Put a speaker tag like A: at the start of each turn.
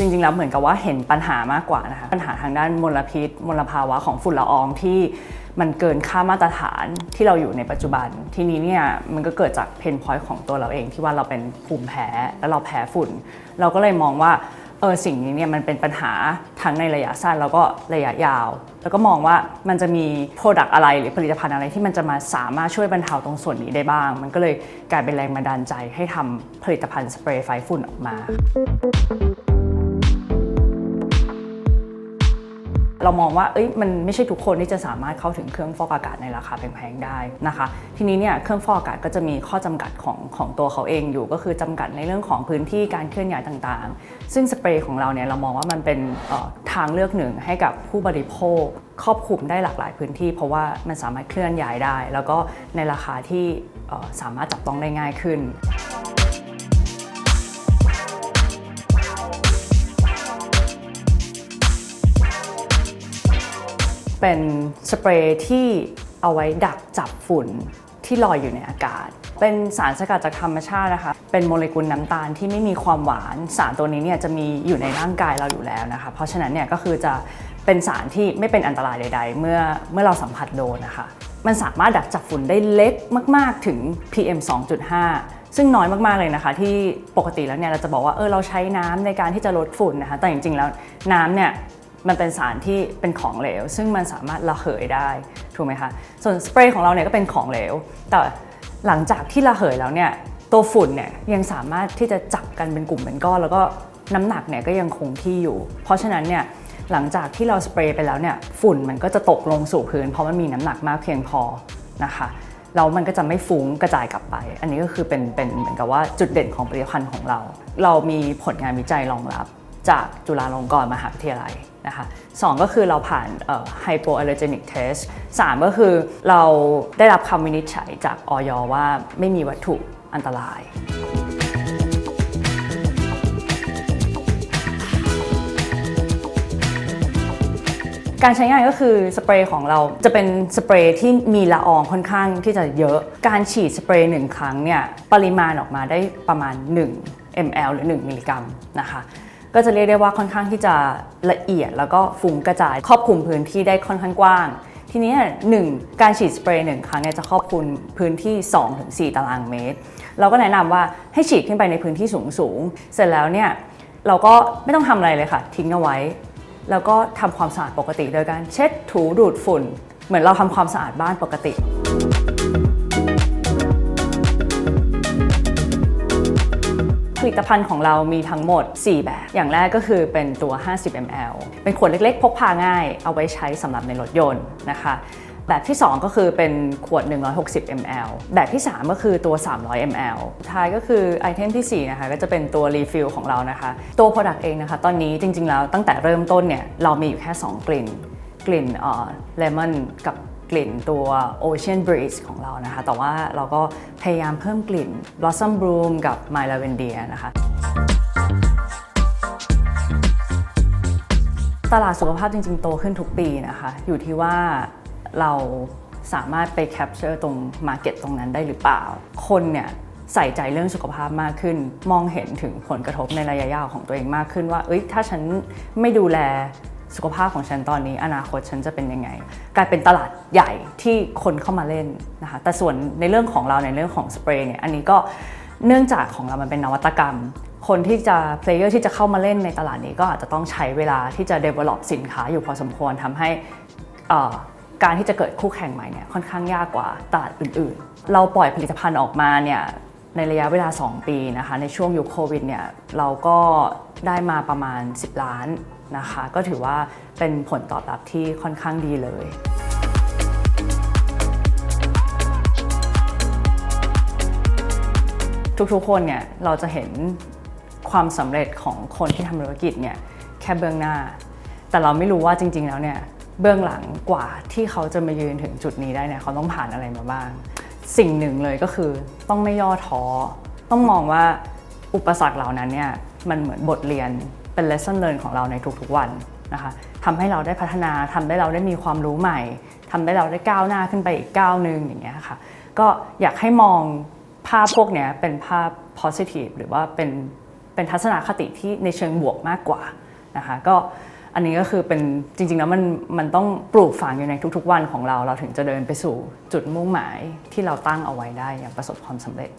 A: จริงๆแล้วเหมือนกับว่าเห็นปัญหามากกว่านะคะปัญหาทางด้านมลพิษ มลภาวะของฝุ่นละอองที่มันเกินค่ามาตรฐานที่เราอยู่ในปัจจุบัน ทีนี้เนี่ยมันก็เกิดจากเพนพอยต์ของตัวเราเองที่ว่าเราเป็นภูมิแพ้แล้วเราแพ้ฝุ่น เราก็เลยมองว่าเออสิ่งนี้เนี่ยมันเป็นปัญหาทั้งในระยะสั้นแล้วก็ระยะยาว แล้วก็มองว่ามันจะมีโปรดักต์อะไรหรือผลิตภัณฑ์อะไรที่มันจะมาสามารถช่วยบรรเทาตรงส่วนนี้ได้บ้าง มันก็เลยกลายเป็นแรงบันดาลใจให้ทำผลิตภัณฑ์สเปรย์ไฟฝุ่นออกมา เรามองว่าเอ้ยมันไม่ใช่ทุกคนที่จะสามารถเข้าถึงเครื่องฟอกอากาศในราคาแพงๆได้นะคะ ทีนี้เนี่ยเครื่องฟอกอากาศก็จะมีข้อจำกัดของของตัวเขาเองอยู่ ก็คือจำกัดในเรื่องของพื้นที่การเคลื่อนย้ายต่างๆ ซึ่งสเปรย์ของเราเนี่ยเรามองว่ามันเป็นทางเลือกหนึ่งให้กับผู้บริโภคครอบคลุมได้หลากหลายพื้นที่ เพราะว่ามันสามารถเคลื่อนย้ายได้ แล้วก็ในราคาที่สามารถจับต้องได้ง่ายขึ้น เป็นสเปรย์ที่เอาไว้ดักจับฝุ่นที่ลอยอยู่ในอากาศ เป็นสารสกัดจากธรรมชาตินะคะ เป็นโมเลกุลน้ำตาลที่ไม่มีความหวาน สารตัวนี้เนี่ยจะมีอยู่ในร่างกายเราอยู่แล้วนะคะ เพราะฉะนั้นเนี่ยก็คือจะเป็นสารที่ไม่เป็นอันตรายใด ๆ เมื่อเมื่อเราสัมผัสโดนนะคะ มันสามารถดักจับฝุ่นได้เล็กมาก ๆ ถึง PM 2.5ซึ่งน้อยมาก ๆ เลยนะคะ ที่ปกติแล้วเนี่ยเราจะบอกว่าเออเราใช้น้ำในการที่จะลดฝุ่นนะคะ แต่จริง ๆ แล้วน้ำเนี่ย มันเป็นสารที่เป็นของเหลว ซึ่งมันสามารถระเหยได้ถูกไหมคะส่วนสเปรย์ของเราเนี่ยก็เป็นของเหลว แต่หลังจากที่ระเหยแล้วเนี่ยตัวฝุ่นเนี่ยยังสามารถที่จะจับกันเป็นกลุ่มเป็นก้อน แล้วก็น้ำหนักเนี่ยก็ยังคงที่อยู่ เพราะฉะนั้นเนี่ยหลังจากที่เราสเปรย์ไปแล้วเนี่ยฝุ่นมันก็จะตกลงสู่พื้น เพราะมันมีน้ำหนักมากเพียงพอนะคะแล้วมันก็จะไม่ฟุ้งกระจายกลับไป อันนี้ก็คือเป็นเป็นเหมือนกับว่าจุดเด่นของผลิตภัณฑ์ของเรา เรามีผลงานวิจัยรองรับ จากจุฬาลงกรณ์มหาวิทยาลัยนะคะสองก็คือเราผ่านเอ่อ hypoallergenic test สามก็คือเราได้รับคำวินิจฉัยจากออยว่าไม่มีวัตถุอันตรายการใช้งานก็คือสเปรย์ของเราจะเป็นสเปรย์ที่มีละอองค่อนข้างที่จะเยอะ การฉีดสเปรย์หนึ่งครั้งเนี่ยปริมาณออกมาได้ประมาณ 1 ml หรือ 1 มิลลิกรัมนะคะ ก็จะเรียกได้ว่าค่อนข้างที่จะละเอียด แล้วก็ฟุ้งกระจาย ครอบคลุมพื้นที่ได้ค่อนข้างกว้าง ทีนี้หนึ่งการฉีดสเปรย์หนึ่งครั้งเนี่ยจะครอบคลุมพื้นที่ 2-4 ตารางเมตร เราก็แนะนำว่าให้ฉีดขึ้นไปในพื้นที่สูงสูงๆเสร็จแล้วเนี่ยเราก็ไม่ต้องทำอะไรเลยค่ะ ทิ้งเอาไว้ แล้วก็ทำความสะอาดปกติโดยการเช็ดถูดูดฝุ่น เหมือนเราทำความสะอาดบ้านปกติ ผลิตภัณฑ์ของเรามีทั้งหมด 4 แบบ อย่างแรกก็คือเป็นตัว 50 ml เป็นขวดเล็กๆ พกพาง่าย เอาไว้ใช้สำหรับในรถยนต์นะคะแบบที่ 2 ก็คือเป็นขวด 160 ml แบบที่ 3 ก็คือตัว 300 ml ท้ายก็คือไอเทมที่ 4 นะคะ ก็จะเป็นตัวรีฟิลของเรานะคะ ตัว Product เองนะคะ ตอนนี้จริง ๆ แล้วตั้งแต่เริ่มต้นเนี่ย เรามีอยู่แค่ 2 กลิ่น กลิ่นเลมอนกับ กลิ่นตัว Ocean Breeze ของเรานะคะ แต่ว่าเราก็พยายามเพิ่มกลิ่น Blossom Bloom กับ My Lavender นะคะตลาดสุขภาพจริงๆ โตขึ้นทุกปีนะคะ อยู่ที่ว่าเราสามารถไปแคปเจอร์ตรงมาร์เก็ตตรงนั้นได้หรือเปล่า คนเนี่ยใส่ใจเรื่องสุขภาพมากขึ้น มองเห็นถึงผลกระทบในระยะยาวของตัวเองมากขึ้นว่า เอ้ย ถ้าฉันไม่ดูแล สุขภาพของฉันตอนนี้ อนาคตฉันจะเป็นยังไง กลายเป็นตลาดใหญ่ที่คนเข้ามาเล่นนะคะแต่ส่วนในเรื่องของเราในเรื่องของสเปรย์เนี่ยอันนี้ก็เนื่องจากของเรามันเป็นนวัตกรรม คนที่จะเพลเยอร์ที่จะเข้ามาเล่นในตลาดนี้ก็อาจจะต้องใช้เวลาที่จะ develop สินค้าอยู่พอสมควรทำให้การที่จะเกิดคู่แข่งใหม่เนี่ยค่อนข้างยากกว่าตลาดอื่นๆ เราปล่อยผลิตภัณฑ์ออกมาเนี่ยในระยะเวลา 2 ปีนะคะในช่วงยุคโควิดเนี่ยเราก็ได้มาประมาณ 10 ล้าน นะคะ ก็ถือว่าเป็นผลตอบรับที่ค่อนข้างดีเลยทุกๆ คนเนี่ยเราจะเห็นความสำเร็จของคนที่ทำธุรกิจเนี่ยแค่เบื้องหน้า แต่เราไม่รู้ว่าจริง ๆ แล้วเนี่ยเบื้องหลังกว่าที่เขาจะมายืนถึงจุดนี้ได้เนี่ยเขาต้องผ่านอะไรมาบ้าง สิ่งหนึ่งเลยก็คือต้องไม่ย่อท้อ ต้องมองว่าอุปสรรคเหล่านั้นเนี่ยมันเหมือนบทเรียน เป็น lesson learn ของเราในทุกๆวันนะคะทำให้เราได้พัฒนาทำให้เราได้มีความรู้ใหม่ทำให้เราได้ก้าวหน้าขึ้นไปอีกก้าวหนึ่งอย่างเงี้ยค่ะก็อยากให้มองภาพพวกเนี้ยเป็นภาพ positive หรือว่าเป็นเปเป็นทัศนคติที่ในเชิงบวกมากกว่านะคะก็อันนี้ก็คือเป็นจริงๆแล้วมันมันต้องปลูกฝังอยู่ในทุกๆวันของเรา เราถึงจะเดินไปสู่จุดมุ่งหมายที่เราตั้งเอาไว้ได้อย่างประสบความสำเร็จ